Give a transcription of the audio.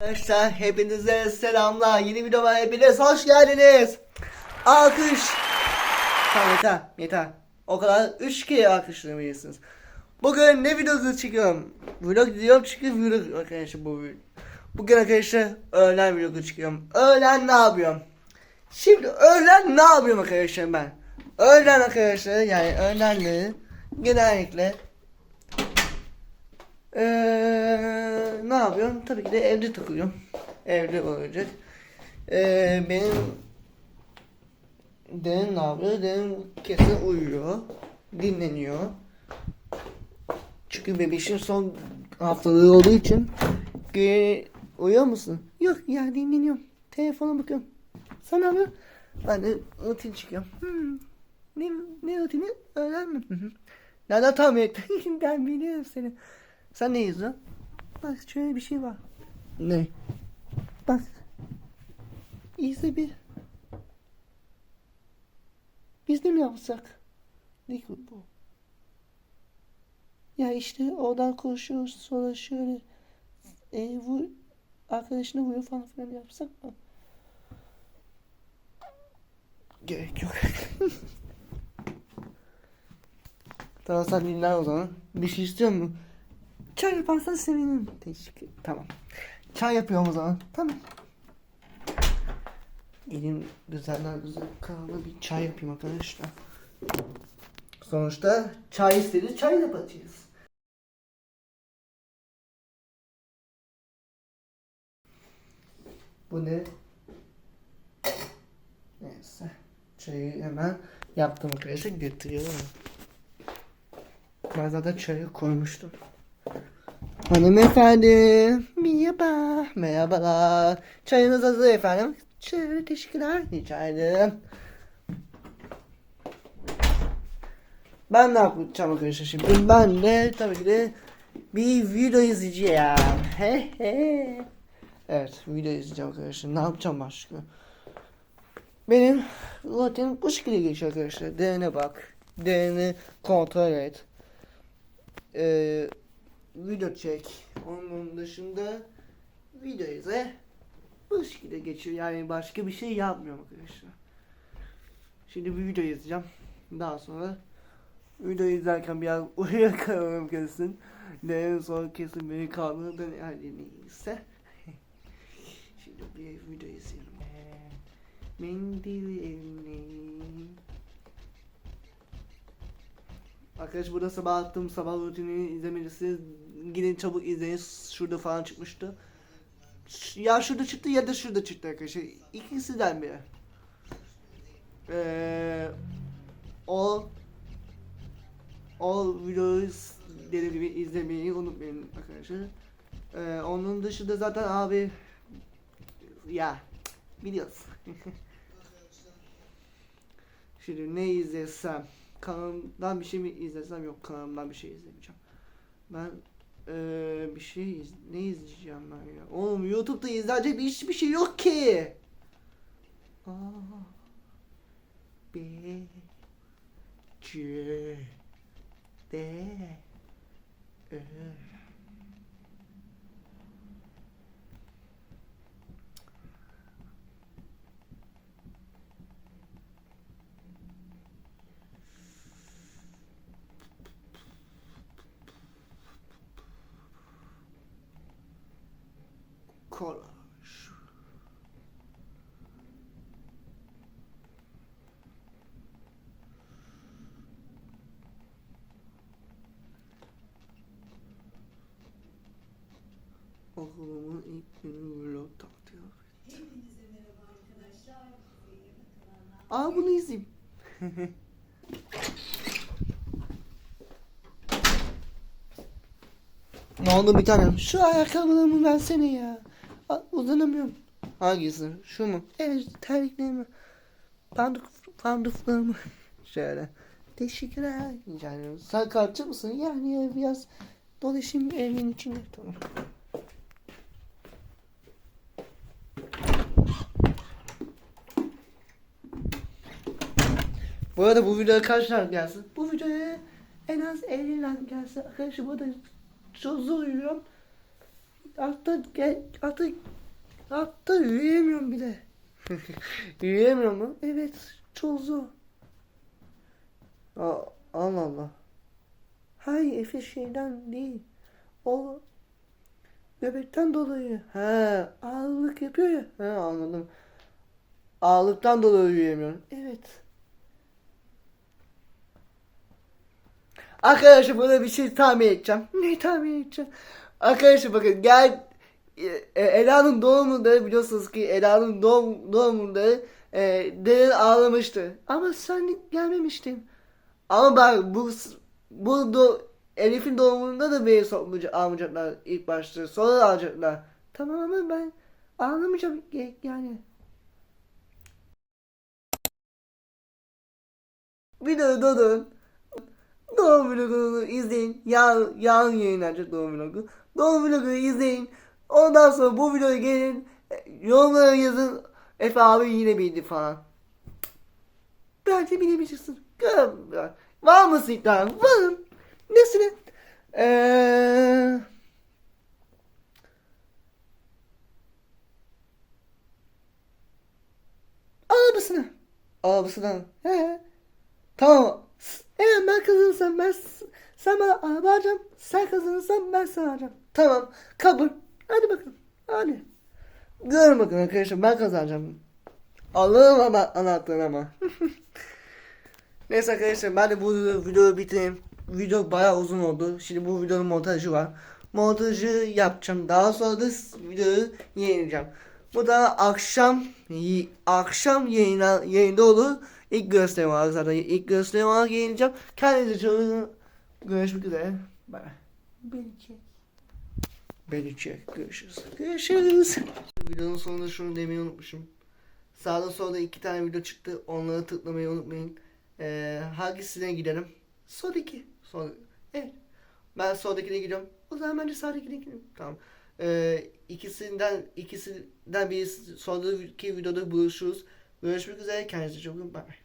Arkadaşlar hepinize selamlar. Yeni videoma hepiniz hoş geldiniz. Alkış. Tamam yeter yeter. O kadar 3 kere alkışlamayasınız. Bugün ne videosu çekiyorum? Vlog diyorum çünkü vlog arkadaşlar bu video. Bugün arkadaşlar öğlen vlogu çıkıyorum. Öğlen ne yapıyorum? Şimdi öğlen ne yapıyorum arkadaşlar ben? Öğlen arkadaşlar yani öğlenleri genellikle ee, yapıyorum? Tabii ki de evde takılıyorum. Evde olacak. Ee, benim Derin ne yapıyor? Derin kesin uyuyor. Dinleniyor. Çünkü bebişin son haftalığı olduğu için Ge- uyuyor musun? Yok ya dinleniyorum. Telefona bakıyorum. Sen ne yapıyorsun? Ben de rutin çıkıyorum. Hmm. Ne, ne rutini? Öğlen mi? Nereden tahmin ettin? ben biliyorum seni. Sen ne izliyorsun? Bak şöyle bir şey var. Ne? Bak. İzle bir. Biz de mi yapsak? Ne bu? Ya işte oradan konuşuyoruz sonra şöyle e, vur, arkadaşına vuruyor falan filan yapsak mı? Gerek yok. tamam sen dinler o zaman. Bir şey istiyor musun? Çay yaparsan sevinirim. Teşekkür Tamam. Çay yapıyorum o zaman. Tamam. Elim güzeller güzel kahve bir çay yapayım arkadaşlar. Sonuçta çay istedi çay yapacağız. Bu ne? Neyse. Çayı hemen yaptım arkadaşlar getiriyorum. Ben zaten çayı koymuştum. Hanımefendi. Merhaba. Merhabalar. Çayınız hazır efendim. Şöyle teşekkürler. Rica ederim. Ben ne yapacağım arkadaşlar şimdi? Ben de tabii ki de bir video izleyeceğim. He he. Evet video izleyeceğim arkadaşlar. Ne yapacağım başka? Benim zaten bu şekilde geçiyor arkadaşlar. Değerine bak. Değerini kontrol et. Ee, video çek. Onun dışında video izle. Bu şekilde geçiyor. Yani başka bir şey yapmıyorum arkadaşlar. Şimdi bir video izleyeceğim. Daha sonra video izlerken biraz uyuyakalırım kesin. Ne sonra kesin beni kaldırır yani neyse. Şimdi bir video izleyelim. Mendil elini. Arkadaş burada sabah attım sabah rutinini izlemediyseniz gidin çabuk izleyin şurada falan çıkmıştı. Ya şurada çıktı ya da şurada çıktı arkadaşlar ikisinden biri. Ee, o o videoyu s- dediğim gibi izlemeyi unutmayın arkadaşlar. Ee, onun dışında zaten abi ya biliyoruz. Şimdi ne izlesem kanalımdan bir şey mi izlesem yok kanalımdan bir şey izlemeyeceğim. Ben eee bir şey iz ne izleyeceğim ben ya? Oğlum YouTube'da izlenecek hiçbir şey yok ki. A B C D E Kolaj. Okulumun ilk günü vlog tatil. Aa bunu izleyeyim. ne oldu bir tanem? Şu ayakkabılarımı versene ya. Uzanamıyorum. Hangisi? Şu mu? Evet terliklerimi. Panduk, panduflarımı. Şöyle. Teşekkürler. Ederim. Sen kalkacak mısın? Yani biraz dolaşayım evin içinde. Tamam. Bu arada bu videoya kaç like gelsin? Bu videoya en az 50 like gelsin. Arkadaşlar bu arada çok zor yürüyorum. Hatta gel hatta hatta yürüyemiyorum bile. Yürüyemiyor mu? Evet. Çok zor. Aa, Allah Allah. Hayır Efe şeyden değil. O bebekten dolayı. He ağırlık yapıyor ya. He anladım. Ağırlıktan dolayı yürüyemiyorum. Evet. Arkadaşlar burada bir şey tahmin edeceğim. Ne tahmin edeceğim? Arkadaşlar bakın gel e, Ela'nın doğumunda biliyorsunuz ki Ela'nın doğum, doğumunda e, Derin ağlamıştı. Ama sen gelmemiştin. Ama bak bu bu do, Elif'in doğumunda da beni sokmayacak, almayacaklar ilk başta. Sonra alacaklar. Tamam ama ben ağlamayacağım yani. Videoyu durdurun. Doğum vlogunu izleyin. Yarın, yarın yayınlanacak doğum vlogu. Doğum vlogunu izleyin. Ondan sonra bu videoya gelin. e, Yorumlara yazın. Efe abi yine bildi falan. Bence bilebilirsin. Var mısın iddian? Varım. Nesine? Eee... Arabasına. Arabasına. He. Tamam. Eğer ben kazanırsam ben sen bana araba. Sen kazanırsan ben sana alacağım. Tamam. Kabul. Hadi bakalım. Hadi. Görün bakın arkadaşlar ben kazanacağım. Alırım ama anahtarını ama. Neyse arkadaşlar ben de bu videoyu bitireyim. Video bayağı uzun oldu. Şimdi bu videonun montajı var. Montajı yapacağım. Daha sonra da videoyu yayınlayacağım. Bu da akşam akşam yayına, yayında olur. İlk gösterim var zaten. İlk gösterim olarak yayınlayacağım. Kendinize çok. Görüşmek üzere. Bye. Beni çek. Beni çek. Görüşürüz. Görüşürüz. Videonun sonunda şunu demeyi unutmuşum. Sağda solda iki tane video çıktı. Onları tıklamayı unutmayın. Ee, hangisine gidelim? Soldaki. Sol. Evet. Ben soldakine gidiyorum. O zaman ben de sağdakine gidiyorum. Tamam. Ee, ikisinden ikisinden bir sonraki videoda buluşuruz. Görüşmek üzere. Kendinize çok iyi bakın. Bye bye.